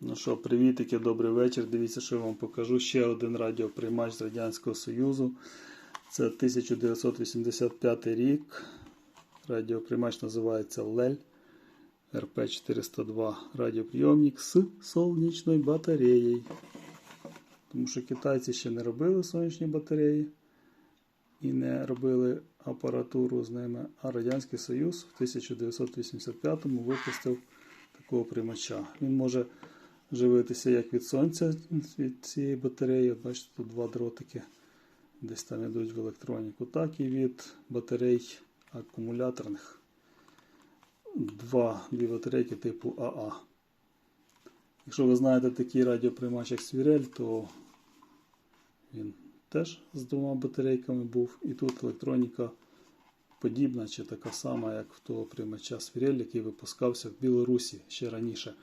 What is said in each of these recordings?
Ну що, привітики, добрий вечір. Дивіться, що я вам покажу. Ще один радіоприймач з Радянського Союзу. Це 1985 рік. Радіоприймач називається ЛЕЛь РП-402 радіоприйомник з сонячною батареєю. Тому що китайці ще не робили сонячні батареї і не робили апаратуру з ними, а Радянський Союз в 1985-му випустив такого приймача. Він може живитися як від сонця, від цієї батареї. Бачите, тут два дротики десь там йдуть в електроніку, так і від батарей акумуляторних. Два, дві батарейки типу АА. Якщо ви знаєте такий радіоприймач, як Свірель, то він теж з двома батарейками був. І тут електроніка подібна чи така сама, як в того приймача Свірель, який випускався в Білорусі ще раніше.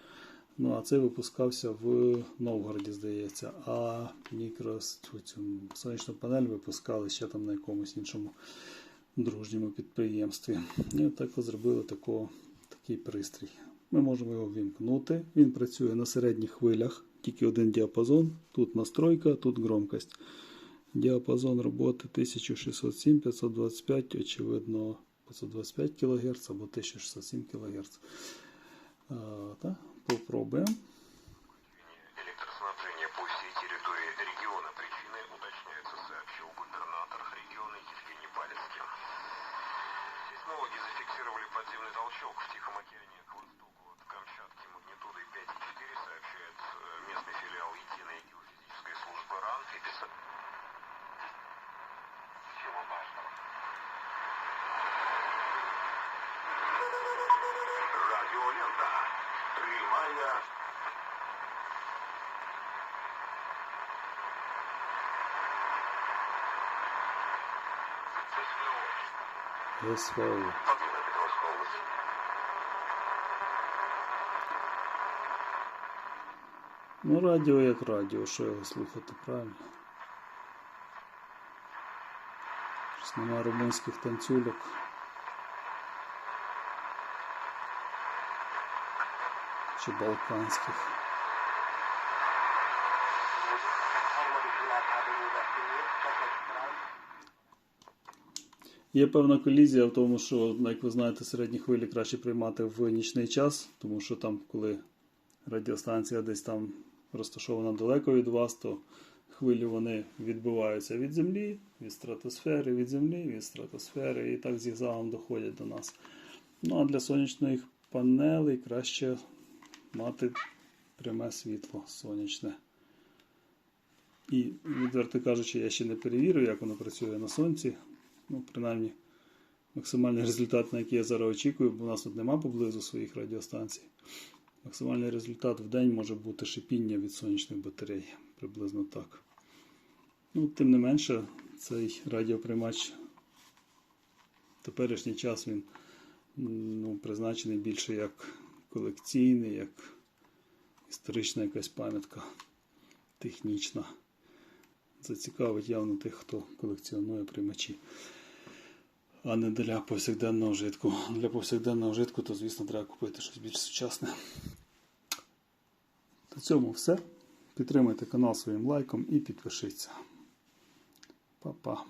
Ну, а цей випускався в Новгороді, здається. А мікро цю, сонячну панель випускали ще там на якомусь іншому дружньому підприємстві. І так зробили такого, такий пристрій. Ми можемо його вімкнути. Він працює на середніх хвилях, тільки один діапазон. Тут настройка, тут громкость. Діапазон роботи 1607, 525, очевидно, 525 кГц або 1607 кГц. А, так, попробуємо. Электроснабжение по всей территории региона. Причины уточняются, сообщил губернатор региона Евгений Палецкий. Сейсмологи зафиксировали подземный толчок в Тихом океане Прямая СВО. Ну, радіо як радіо, що його слухати, правильно? Щось нема румунських танцюльок. Чи балканських. Є певна колізія в тому, що, як ви знаєте, середні хвилі краще приймати в нічний час, тому що там, коли радіостанція десь там розташована далеко від вас, то хвилі вони відбиваються від землі, від стратосфери, від землі, від стратосфери і так зігзагом доходять до нас. Ну а для сонячних панелей краще мати пряме світло сонячне. І, відверто кажучи, я ще не перевірив, як воно працює на сонці. Ну, принаймні, максимальний результат, на який я зараз очікую, бо у нас тут нема поблизу своїх радіостанцій. Максимальний результат в день може бути шипіння від сонячних батарей. Приблизно так. Ну, тим не менше, цей радіоприймач в теперішній час він ну, призначений більше як колекційний, як історична якась пам'ятка технічна. Це цікавить явно тих, хто колекціонує приймачі. А не для повсякденного вжитку. Для повсякденного вжитку, то, звісно, треба купити щось більш сучасне. На цьому все. Підтримайте канал своїм лайком і підпишіться. Па-па.